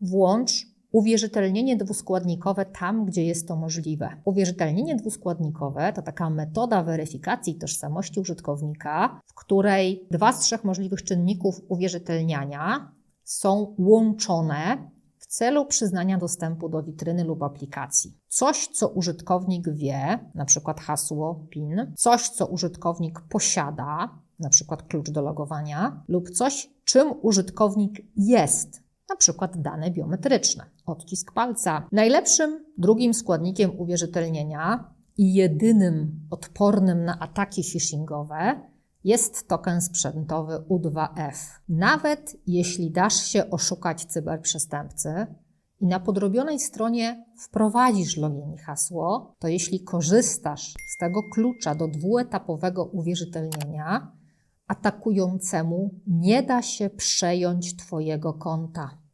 Włącz uwierzytelnienie dwuskładnikowe tam, gdzie jest to możliwe. Uwierzytelnienie dwuskładnikowe to taka metoda weryfikacji tożsamości użytkownika, w której dwa z trzech możliwych czynników uwierzytelniania są łączone w celu przyznania dostępu do witryny lub aplikacji. Coś, co użytkownik wie, na przykład hasło PIN, coś, co użytkownik posiada, na przykład klucz do logowania, lub coś, czym użytkownik jest, na przykład dane biometryczne, odcisk palca. Najlepszym drugim składnikiem uwierzytelnienia i jedynym odpornym na ataki phishingowe jest token sprzętowy U2F. Nawet jeśli dasz się oszukać cyberprzestępcy i na podrobionej stronie wprowadzisz login i hasło, to jeśli korzystasz z tego klucza do dwuetapowego uwierzytelnienia, atakującemu nie da się przejąć Twojego konta.